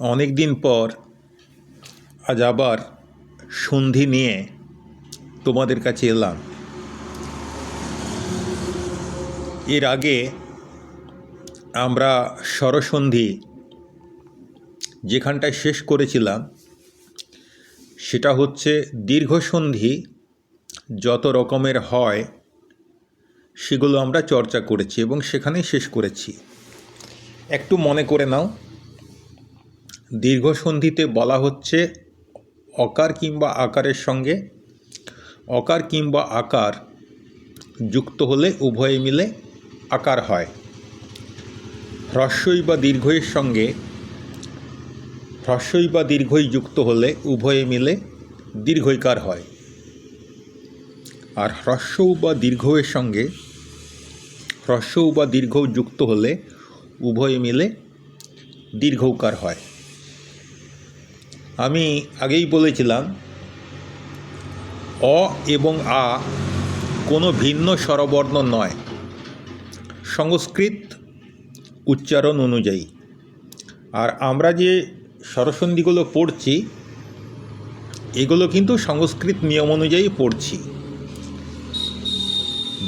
অনেক দিন পর আজ আবার সন্ধি নিয়ে তোমাদের কাছে এলাম। এর আগে আমরা স্বরসন্ধি যেখানটায় শেষ করেছিলাম, সেটা হচ্ছে দীর্ঘসন্ধি যত রকমের হয়, সেগুলো আমরা চর্চা করেছি এবং সেখানেই শেষ করেছি। একটু মনে করে নাও। দীর্ঘসন্ধিতে বলা হচ্ছে অকার কিংবা আকারের সঙ্গে। অকার কিংবা আকার যুক্ত হলে উভয়ে মিলে আকার হয়। হ্রস্বই বা দীর্ঘয়ের সঙ্গে, হ্রস্বই বা দীর্ঘই যুক্ত হলে উভয়ে মিলে দীর্ঘইকার হয়। আর হ্রস্ব বা দীর্ঘয়ের সঙ্গে হ্রস্ব বা দীর্ঘ যুক্ত হলে উভয়ে মিলে দীর্ঘকার হয়। আমি আগেই বলেছিলাম, অ এবং আ কোনো ভিন্ন স্বরবর্ণ নয়। সংস্কৃত উচ্চারণ অনুযায়ী। আর আমরা যে স্বরসন্ধিগুলো পড়ছি, এগুলো কিন্তু সংস্কৃত নিয়ম অনুযায়ী পড়ছি।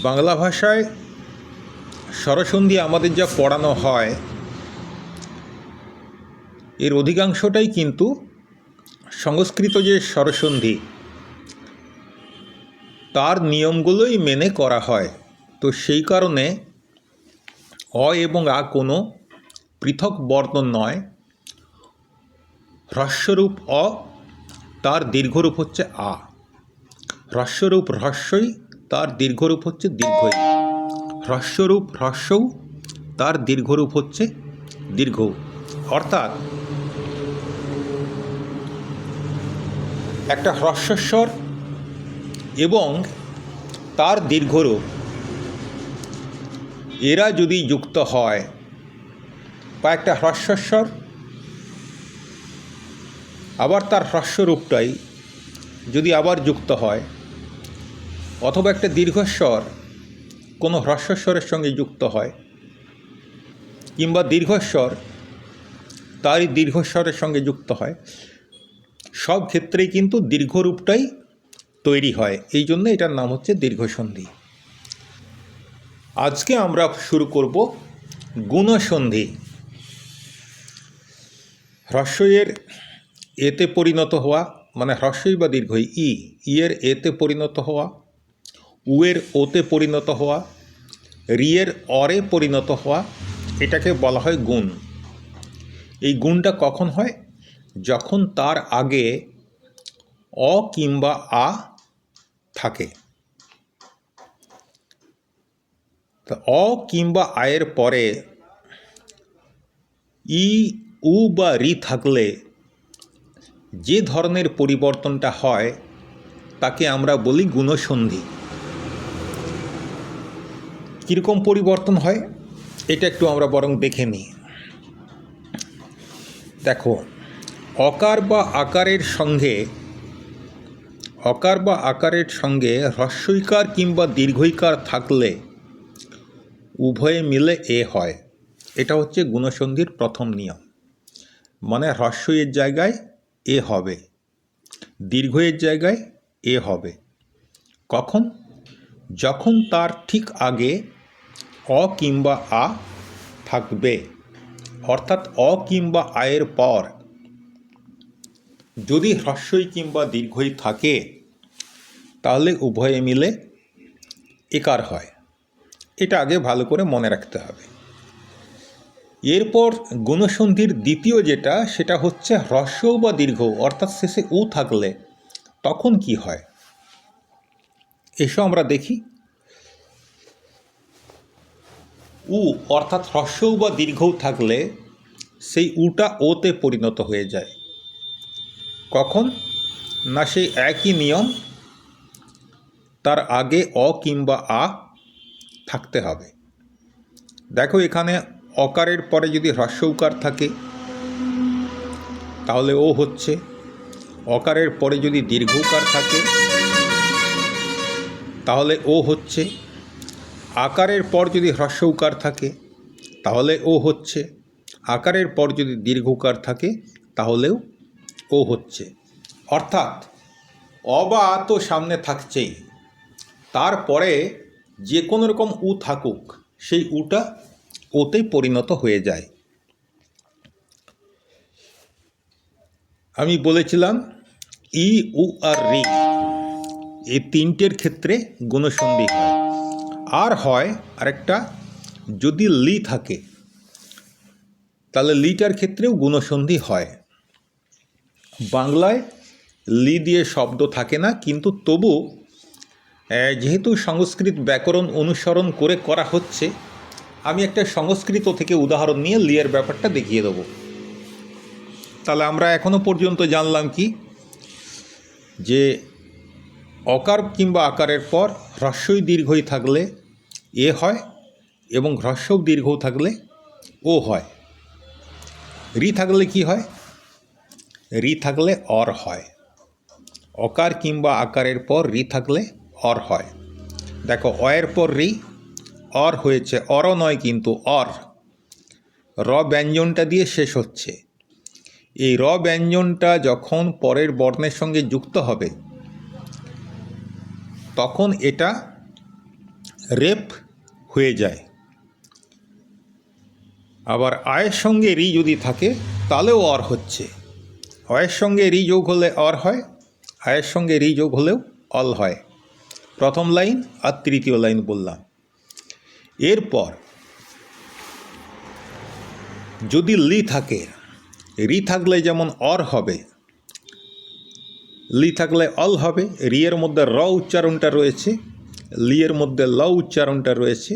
বাংলা ভাষায় স্বরসন্ধি আমাদের যা পড়ানো হয়, এর অধিকাংশটাই কিন্তু সংস্কৃত যে স্বরসন্ধি, তার নিয়মগুলোই মেনে করা হয়। তো সেই কারণে অ এবং আ কোনো পৃথক বর্ণ নয়। হ্রস্বরূপ অ, তার দীর্ঘরূপ হচ্ছে আ। হ্রস্বরূপ হ্রস্বই তার দীর্ঘরূপ হচ্ছে দীর্ঘই হ্রস্বরূপ হ্রস্বও তার দীর্ঘরূপ হচ্ছে দীর্ঘ। অর্থাৎ একটা হ্রস্বস্বর এবং তার দীর্ঘরূপ এরা যদি যুক্ত হয়, বা একটা হ্রস্বস্বর, আবার তার হ্রস্বরূপটাই যদি আবার যুক্ত হয়, অথবা একটা দীর্ঘস্বর কোনো হ্রস্বস্বরের সঙ্গে যুক্ত হয়, কিংবা দীর্ঘস্বর তারই দীর্ঘস্বরের সঙ্গে যুক্ত হয় সব ক্ষেত্রেই কিন্তু দীর্ঘ রূপটাই তৈরি হয়। এই জন্য এটার নাম হচ্ছে দীর্ঘসন্ধি। আজকে আমরা শুরু করব গুণসন্ধি। হ্রস্বইয়ের এতে পরিণত হওয়া মানে হ্রস্বই বা দীর্ঘই, ই, ইয়ের এতে পরিণত হওয়া, উয়ের ওতে পরিণত হওয়া, রিয়ের অরে পরিণত হওয়া, এটাকে বলা হয় গুণ। এই গুণটা কখন হয়? যখন তার আগে অ কিংবা আ থাকে। অ কিংবা আয়ের পরে ই, উ বা রি থাকলে যে ধরনের পরিবর্তনটা হয়, তাকে আমরা বলি গুণসন্ধি। কীরকম পরিবর্তন হয়? এটা একটু আমরা বরং দেখে নিই। দেখো অকার বা আকারের সঙ্গে, অকার বা আকারের সঙ্গে হ্রস্বইকার কিংবা দীর্ঘইকার থাকলে উভয়ে মিলে এ হয়। এটা হচ্ছে গুণসন্ধির প্রথম নিয়ম। মানে হ্রস্বইয়ের জায়গায় এ হবে দীর্ঘয়ের জায়গায় এ হবে। কখন? যখন তার ঠিক আগে অ কিংবা আ থাকবে, অর্থাৎ অ কিংবা আয়ের পর যদি হ্রস্বই কিংবা দীর্ঘই থাকে, তাহলে উভয়ে মিলে একার হয়। এটা আগে ভালো করে মনে রাখতে হবে। এরপর গুণসন্ধির দ্বিতীয় যেটা, সেটা হচ্ছে হ্রস্ব বা দীর্ঘ অর্থাৎ শেষে উ থাকলে তখন কি হয়? এসো আমরা দেখি। উ অর্থাৎ হ্রস্ব বা দীর্ঘও থাকলে সেই উটা ওতে পরিণত হয়ে যায়। কখন? না সেই একই নিয়ম, তার আগে অ কিংবা আ থাকতে হবে। দেখো এখানে অকারের পরে যদি হ্রস্ব উকার থাকে, তাহলে ও হচ্ছে। অকারের পরে যদি দীর্ঘ উকার থাকে, তাহলে ও হচ্ছে। আকারের পর যদি হ্রস্ব উকার থাকে, তাহলে ও হচ্ছে। আকারের পর যদি দীর্ঘকার থাকে, তাহলেও ও হচ্ছে। অর্থাৎ, অবা তো সামনে থাকছেই। তারপরে যে কোনো রকম উ থাকুক, সেই উটা ওতেই পরিণত হয়ে যায়। আমি বলেছিলাম, ই, উ আর রি এই তিনটের ক্ষেত্রে গুণসন্ধি হয়। আর হয় আরেকটা, যদি লি থাকে, তাহলে লিটার ক্ষেত্রেও গুণসন্ধি হয়। বাংলায় লি দিয়ে শব্দ থাকে না, কিন্তু তবু যেহেতু সংস্কৃত ব্যাকরণ অনুসরণ করে করা হচ্ছে, আমি একটা সংস্কৃত থেকে উদাহরণ নিয়ে লিয়ের ব্যাপারটা দেখিয়ে দেবো। তাহলে আমরা এখনও পর্যন্ত জানলাম কি? যে অকার কিংবা আকারের পর হ্রস্বই দীর্ঘই থাকলে এ হয় এবং হ্রস্ব দীর্ঘ থাকলে ও হয়। রি থাকলে কি হয়? রি থাকলে অর হয়। অকার কিংবা আকারের পর রি থাকলে অর হয়। দেখো, অয়ের পর রি, অর হয়েছে অর নয় কিন্তু অর। র ব্যঞ্জনটা দিয়ে শেষ হচ্ছে। এই র ব্যঞ্জনটা যখন পরের বর্ণের সঙ্গে যুক্ত হবে, তখন এটা রেপ হয়ে যায়। আবার আয়ের সঙ্গে রি যদি থাকে, তাহলেও অর হচ্ছে। অয়ের সঙ্গে রি যোগ হলে অর হয়, আয়ের সঙ্গে রি যোগ হলেও অল হয়। প্রথম লাইন আর তৃতীয় লাইন বললাম। এরপর যদি লি থাকে, রি থাকলে যেমন অর হবে, লি থাকলে অল হবে, রিয়ের মধ্যে র উচ্চারণটা রয়েছে, লিয়ের মধ্যে ল উচ্চারণটা রয়েছে,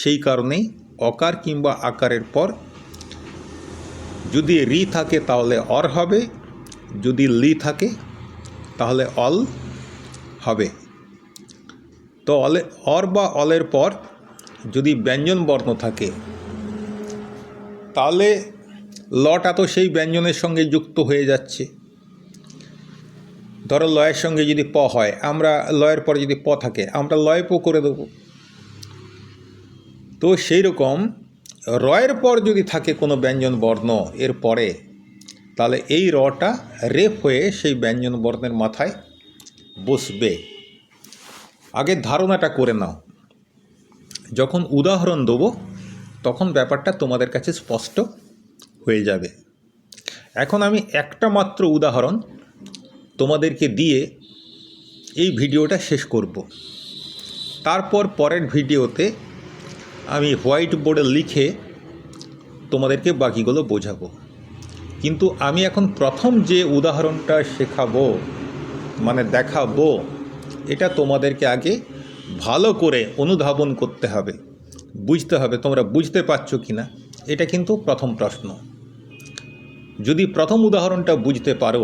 সেই কারণেই অকার কিংবা আকারের পর যদি রি থাকে, তাহলে অর হবে। যদি লি থাকে, তাহলে অল হবে। তো অলে, অর বা অলের পর যদি ব্যঞ্জন বর্ণ থাকে, তাহলে লটা তো সেই ব্যঞ্জনের সঙ্গে যুক্ত হয়ে যাচ্ছে। ধরো লয়ের সঙ্গে যদি প হয়, আমরা লয়ের পরে যদি প থাকে, আমরা লয় প করে দেবো। তো সেই রকম রয়ের পর যদি থাকে কোনো ব্যঞ্জন বর্ণ এর পরে, তাহলে এই রটা রেপ হয়ে সেই ব্যঞ্জন বর্ণের মাথায় বসবে। আগে ধারণাটা করে নাও। যখন উদাহরণ দেবো, তখন ব্যাপারটা তোমাদের কাছে স্পষ্ট হয়ে যাবে। এখন আমি একটা মাত্র উদাহরণ তোমাদেরকে দিয়ে এই ভিডিওটা শেষ করব। তারপর পরের ভিডিওতে আমি হোয়াইট বোর্ডে লিখে তোমাদেরকে বাকিগুলো বোঝাবো। কিন্তু আমি এখন প্রথম যে উদাহরণটা শেখাবো মানে দেখাবো, এটা তোমাদেরকে আগে ভালো করে অনুধাবন করতে হবে। বুঝতে হবে, তোমরা বুঝতে পারছ কি না এটা কিন্তু প্রথম প্রশ্ন। যদি প্রথম উদাহরণটা বুঝতে পারো,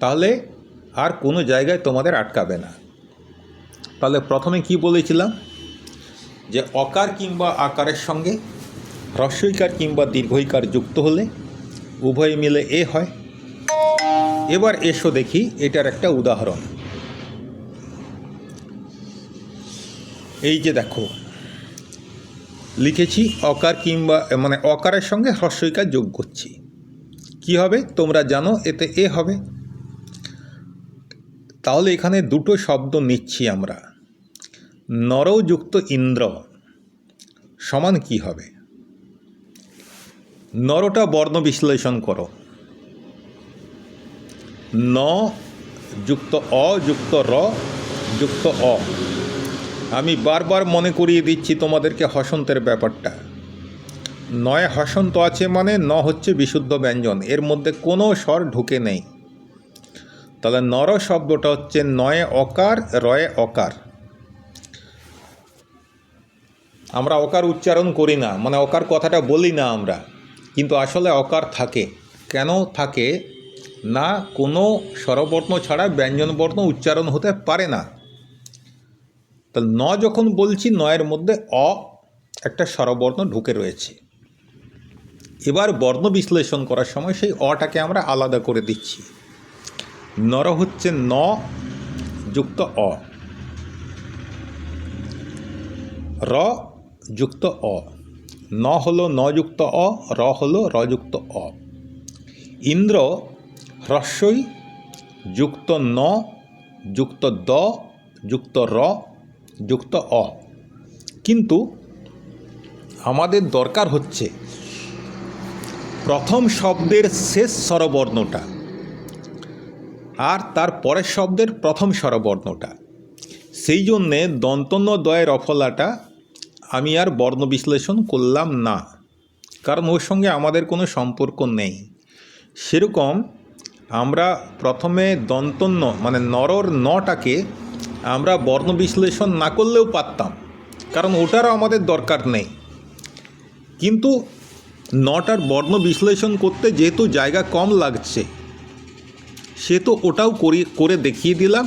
তাহলে আর কোনো জায়গায় তোমাদের আটকাবে না। তাহলে প্রথমে কি বলেছিলাম? যে অকার কিংবা আকারের সঙ্গে হ্রস্বইকার কিংবা দীর্ঘইকার যুক্ত হলে উভয় মিলে এ হয়। এবার এসো দেখি এটার একটা উদাহরণ। এই যে দেখো, লিখেছি অকার কিংবা মানে অকারের সঙ্গে হ্রস্বইকার যোগ করছি। কি হবে? তোমরা জানো, এতে এ হবে। তাহলে এখানে দুটো শব্দ নিচ্ছি আমরা। নরযুক্ত ইন্দ্র, সমান কি হবে? নরটা বর্ণ বিশ্লেষণ করো। ন যুক্ত অ যুক্ত র যুক্ত অ। আমি বারবার মনে করিয়ে দিচ্ছি তোমাদেরকে হসন্তের ব্যাপারটা। নয় হসন্ত আছে মানে ন হচ্ছে বিশুদ্ধ ব্যঞ্জন, এর মধ্যে কোনো স্বর ঢুকে নেই। তাহলে নর শব্দটা হচ্ছে নয়ে অকার, রয়ে অকার। আমরা অকার উচ্চারণ করি না মানে অকার কথাটা বলি না আমরা। কিন্তু আসলে অকার থাকে। কেন থাকে? না, কোনো স্বরবর্ণ ছাড়া ব্যঞ্জনবর্ণ উচ্চারণ হতে পারে না। তা ন যখন বলছি, নয়ের মধ্যে অ একটা স্বরবর্ণ ঢুকে রয়েছে। এবার বর্ণ বিশ্লেষণ করার সময় সেই অটাকে আমরা আলাদা করে দিচ্ছি। নর হচ্ছে ন যুক্ত অ। র যুক্ত অ। ন হলো নযুক্ত অ, র হলো রযুক্ত অ। ইন্দ্র হ্রস্বই যুক্ত ন, যুক্ত দ, যুক্ত র, যুক্ত অ। কিন্তু আমাদের দরকার হচ্ছে প্রথম শব্দের শেষ স্বরবর্ণটা আর তার পরের শব্দের প্রথম স্বরবর্ণটা। সেই জন্যে দন্তন্য দয়ের অফলাটা আমি আর বর্ণ বিশ্লেষণ করলাম না, কারণ ওর সঙ্গে আমাদের কোনো সম্পর্ক নেই। সেরকম আমরা প্রথমে দন্তন্য মানে নরর নটাকে আমরা বর্ণ বিশ্লেষণ না করলেও পারতাম, কারণ ওটারও আমাদের দরকার নেই। কিন্তু নটার বর্ণ বিশ্লেষণ করতে যেহেতু জায়গা কম লাগছে সে তো ওটাও করি, করে দেখিয়ে দিলাম,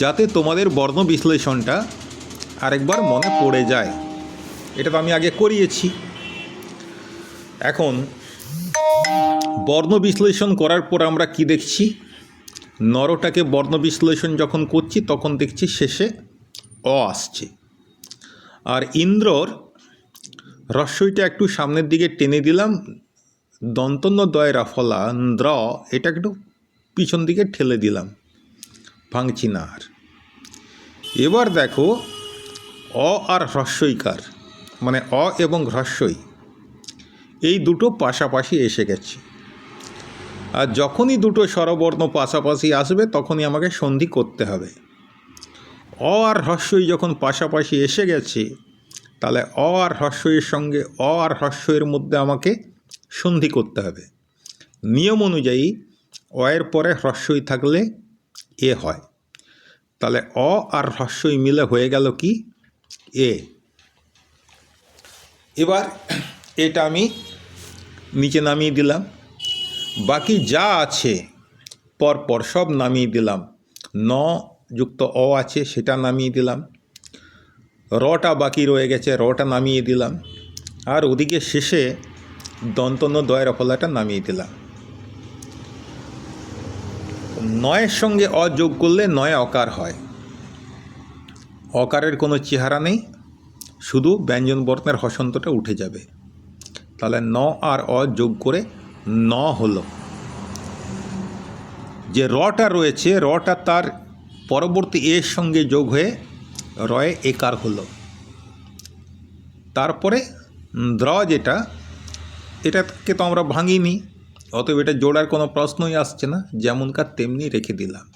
যাতে তোমাদের বর্ণ বিশ্লেষণটা আরেকবার মনে পড়ে যায়। এটা তো আমি আগে করিয়েছি। এখন বর্ণ বিশ্লেষণ করার পর আমরা কি দেখছি? নরটাকে বর্ণ বিশ্লেষণ যখন করছি, তখন দেখছি শেষে অ আসছে। আর ইন্দ্রর রস্যইটা একটু সামনের দিকে টেনে দিলাম। দন্তন্য দয়ের ফলা দ্র এটা একটু পিছন দিকে ঠেলে দিলাম। ভাঙছি না আর। এবার দেখো অ আর হ্রস্বইকার মানে অ এবং হ্রস্বই, এই দুটো পাশাপাশি এসে গেছে। আর যখনই দুটো স্বরবর্ণ পাশাপাশি আসবে, তখনই আমাকে সন্ধি করতে হবে। অ আর হ্রস্বই যখন পাশাপাশি এসে গেছে, তাহলে অ আর হ্রস্বইয়ের সঙ্গে অ আর হ্রস্বইয়ের মধ্যে আমাকে সন্ধি করতে হবে। নিয়ম অনুযায়ী অয়ের পরে হ্রস্বই থাকলে এ হয়। তাহলে অ আর হ্রস্বই মিলে হয়ে গেল কি? এ। এবার এটা আমি নিচে নামিয়ে দিলাম। বাকি যা আছে, পরপর সব নামিয়ে দিলাম। ন যুক্ত অ আছে, সেটা নামিয়ে দিলাম। রটা বাকি রয়ে গেছে, রটা নামিয়ে দিলাম। আর ওদিকে শেষে দন্তন্য দয়ের ফলাটা নামিয়ে দিলাম। নয়ের সঙ্গে অ যোগ করলে নয় অকার হয়। অকারের কোনো চেহারা নেই, শুধু ব্যঞ্জন বর্ণের হসন্তটা উঠে যাবে। তাহলে ন আর অ যোগ করে ন হলো। যে রটা রয়েছে, রটা তার পরবর্তী এর সঙ্গে যোগ হয়ে রয়ে একার হলো। তারপরে দ্র যেটা, এটাকে তো আমরা ভাঙিনি, অতএব এটা জোড়ার কোনো প্রশ্নই আসছে না, যেমনকার তেমনি রেখে দিলাম।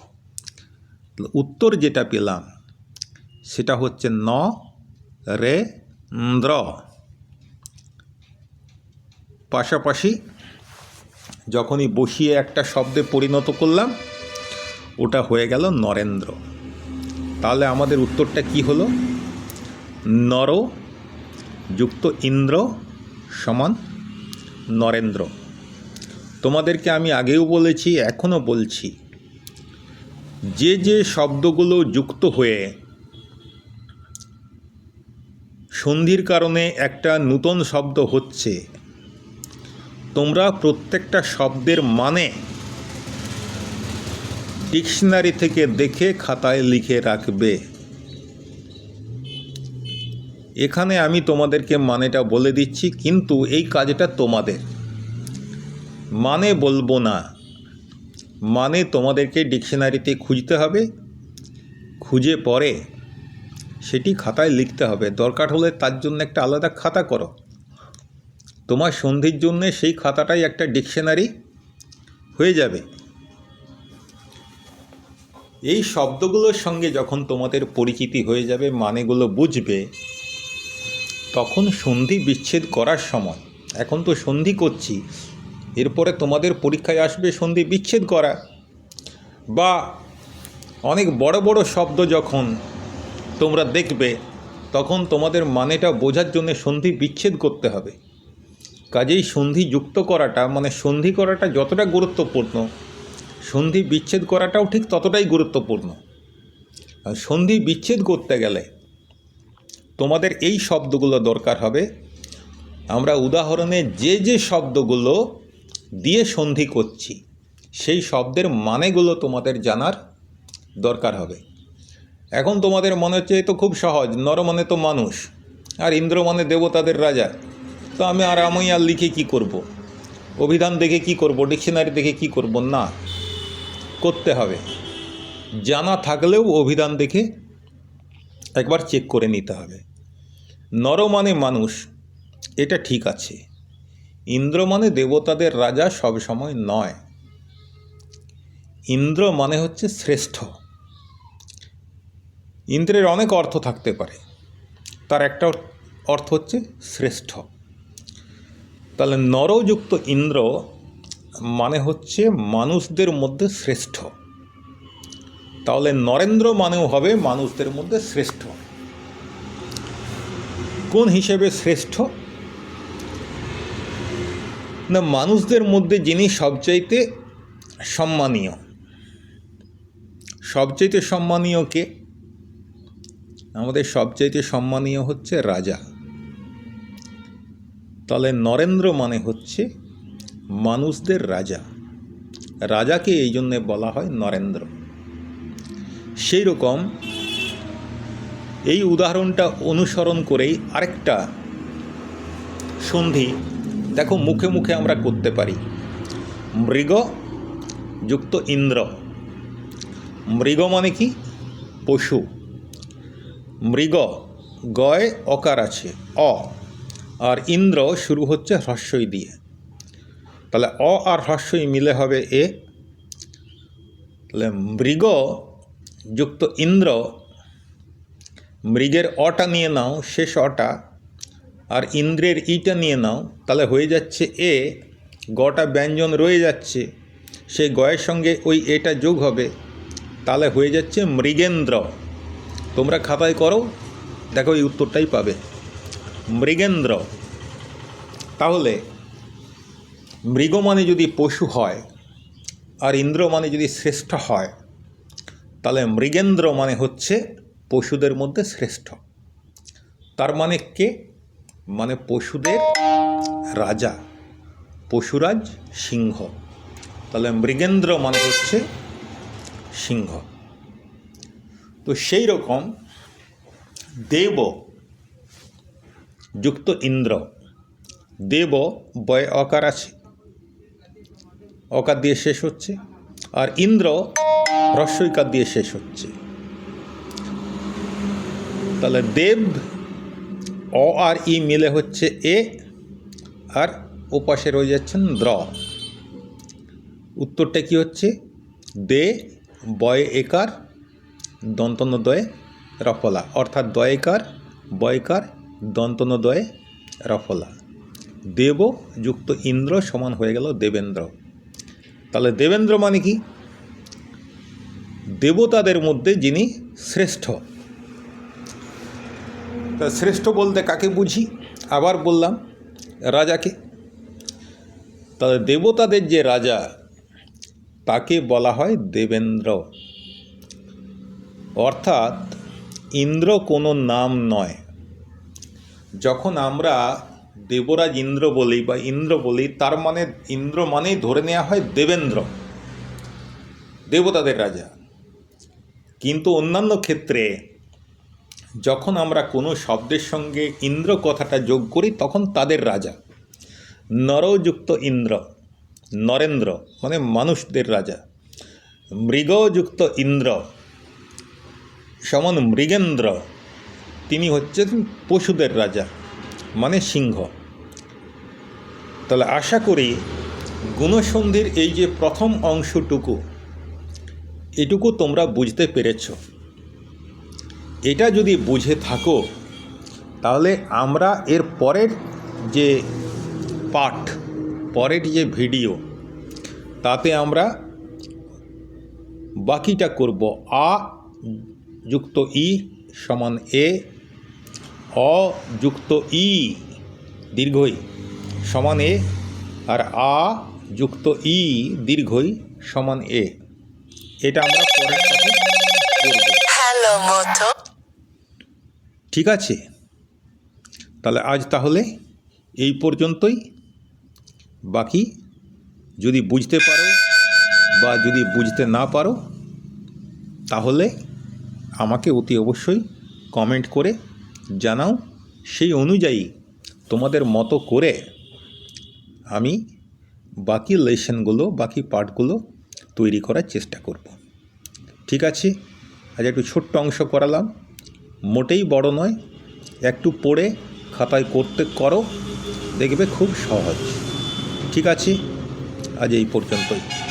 উত্তর যেটা পেলাম সেটা হচ্ছে ন, রে দ্র পাশাপাশি যখনই বসিয়ে একটা শব্দে পরিণত করলাম, ওটা হয়ে গেল নরেন্দ্র। তাহলে আমাদের উত্তরটা কি হলো? নর যুক্ত ইন্দ্র সমান নরেন্দ্র। তোমাদেরকে আমি আগেও বলেছি, এখনও বলছি। যে যে শব্দগুলো যুক্ত হয়ে সন্ধির কারণে একটা নূতন শব্দ হচ্ছে। তোমরা প্রত্যেকটা শব্দের মানে ডিকশনারি থেকে দেখে খাতায় লিখে রাখবে। এখানে আমি তোমাদেরকে মানেটা বলে দিচ্ছি, কিন্তু এই কাজটা তোমাদের। মানে বলব না। মানে তোমাদেরকে ডিকশনারিতে খুঁজতে হবে। খুঁজে পরে সেটি খাতায় লিখতে হবে। দরকার হলে তার জন্য একটা আলাদা খাতা করো। তোমার সন্ধির জন্য সেই খাতাটাই একটা ডিকশনারি হয়ে যাবে। এই শব্দগুলোর সঙ্গে যখন তোমাদের পরিচিতি হয়ে যাবে, মানেগুলো বুঝবে, তখন সন্ধি বিচ্ছেদ করার সময়, এখন তো সন্ধি করছি, এরপরে তোমাদের পরীক্ষায় আসবে সন্ধি বিচ্ছেদ করা। বা অনেক বড় বড় শব্দ যখন তোমরা দেখবে, তখন তোমাদের মানেটা বোঝার জন্য সন্ধি বিচ্ছেদ করতে হবে। কাজেই সন্ধি যুক্ত করাটা মানে সন্ধি করাটা যতটা গুরুত্বপূর্ণ, সন্ধি বিচ্ছেদ করাটাও ঠিক ততটাই গুরুত্বপূর্ণ। সন্ধি বিচ্ছেদ করতে গেলে তোমাদের এই শব্দগুলো দরকার হবে। আমরা উদাহরণে যে যে শব্দগুলো দিয়ে সন্ধি করছি, সেই শব্দের মানেগুলো তোমাদের জানার দরকার হবে। এখন তোমাদের মনে হচ্ছে এ তো খুব সহজ নর মানে তো মানুষ, আর ইন্দ্র মানে দেবতাদের রাজা। তো আমি আর আমি আর লিখে কি করব। অভিধান দেখে কি করব? ডিকশনারি দেখে কি করব? না, করতে হবে। জানা থাকলেও অভিধান দেখে একবার চেক করে নিতে হবে। নর মানে মানুষ, এটা ঠিক আছে। ইন্দ্র মানে দেবতাদের রাজা সব সময় নয়। ইন্দ্র মানে হচ্ছে শ্রেষ্ঠ। ইন্দ্রের অনেক অর্থ থাকতে পারে। তার একটা অর্থ হচ্ছে শ্রেষ্ঠ। তাহলে নরযুক্ত ইন্দ্র মানে হচ্ছে মানুষদের মধ্যে শ্রেষ্ঠ। তাহলে নরেন্দ্র মানেও হবে মানুষদের মধ্যে শ্রেষ্ঠ। কোন হিসেবে শ্রেষ্ঠ? না, মানুষদের মধ্যে যিনি সবচাইতে সম্মানীয়। সবচাইতে সম্মানীয় কে? আমাদের সবচাইতে সম্মানীয় হচ্ছে রাজা। তাহলে নরেন্দ্র মানে হচ্ছে মানুষদের রাজা। রাজাকে এই জন্যে বলা হয় নরেন্দ্র। সেই রকম এই উদাহরণটা অনুসরণ করেই আরেকটা সন্ধি দেখো মুখে মুখে আমরা করতে পারি। মৃগ যুক্ত ইন্দ্র। মৃগ মানে কি? পশু। মৃগ, গয়, অকার আছে, অ। আর ইন্দ্র শুরু হচ্ছে হ্রস্বই দিয়ে। তাহলে অ আর হ্রস্বই মিলে হবে এ। তাহলে মৃগ যুক্ত ইন্দ্র, মৃগের অটা নিয়ে নাও, শেষ অটা। আর ইন্দ্রের ইটা নিয়ে নাও, তাহলে হয়ে যাচ্ছে এ। গটা ব্যঞ্জন রয়ে যাচ্ছে, সেই গয়ের সঙ্গে ওই এটা যোগ হবে। তাহলে হয়ে যাচ্ছে মৃগেন্দ্র। তোমরা খাতায় করো, দেখো এই উত্তরটাই পাবে। মৃগেন্দ্র, তাহলে মৃগ মানে যদি পশু হয়, আর ইন্দ্র মানে যদি শ্রেষ্ঠ হয়, তাহলে মৃগেন্দ্র মানে হচ্ছে পশুদের মধ্যে শ্রেষ্ঠ। তার মানে কে? মানে পশুদের রাজা, পশুরাজ সিংহ। তাহলে মৃগেন্দ্র মানে হচ্ছে সিংহ। তো সেই রকম দেব যুক্ত ইন্দ্র, দেব বয় অকার আছে। অকার দিয়ে শেষ হচ্ছে, আর ইন্দ্র হ্রস্বইকার দিয়ে শেষ হচ্ছে। তাহলে দেব, অ আর ই মিলে হচ্ছে এ, আর ওপাশে রয়ে যাচ্ছেন দ্র। উত্তরটা কি হচ্ছে? দে বয় একার দন্তন দয়ে রফলা, অর্থাৎ দয়কার, বয়কার দন্তন দয়ে রফলা। দেব যুক্ত ইন্দ্র সমান হয়ে গেল দেবেন্দ্র। তাহলে দেবেন্দ্র মানে কি? দেবতাদের মধ্যে যিনি শ্রেষ্ঠ। তা শ্রেষ্ঠ বলতে কাকে বুঝি? আবার বললাম, রাজাকে। তাহলে দেবতাদের যে রাজা, তাকে বলা হয় দেবেন্দ্র। অর্থাৎ ইন্দ্র কোনো নাম নয়। যখন আমরা দেবরাজ ইন্দ্র বলি বা ইন্দ্র বলি, তার মানে ইন্দ্র মানেই ধরে নেওয়া হয় দেবেন্দ্র, দেবতাদের রাজা। কিন্তু অন্যান্য ক্ষেত্রে যখন আমরা কোনো শব্দের সঙ্গে ইন্দ্র কথাটা যোগ করি, তখন তাদের রাজা। নরযুক্ত ইন্দ্র, নরেন্দ্র মানে মানুষদের রাজা। মৃগযুক্ত ইন্দ্র সমান মৃগেন্দ্র, তিনি হচ্ছেন পশুদের রাজা মানে সিংহ। তাহলে আশা করি গুণসন্ধির এই যে প্রথম অংশটুকু, এটুকু তোমরা বুঝতে পেরেছ। এটা যদি বুঝে থাকো, তাহলে আমরা এর পরের যে পাঠ, পরের যে ভিডিও, তাতে আমরা বাকিটা করব। আ যুক্ত ই সমান এ অ যুক্ত ই দীর্ঘই সমান এ আর আ যুক্ত ই দীর্ঘই সমান এ। এটা আমরা পরের সাথে ঠিক আছে? তাহলে আজ তাহলে এই পর্যন্তই। বাকি যদি বুঝতে পারো বা যদি বুঝতে না পারো তাহলে আমাকে অতি অবশ্যই কমেন্ট করে জানাও। সেই অনুযায়ী তোমাদের মতো করে আমি বাকি লেসনগুলো বাকি পার্টগুলো তৈরি করার চেষ্টা করব। ঠিক আছে? আজ একটু ছোট্ট অংশ করালাম। মোটেই বড় নয়, একটু পড়ে খাতায় করতে করো, দেখবে খুব সহজ। ঠিক আছে? আজ এই পর্যন্তই।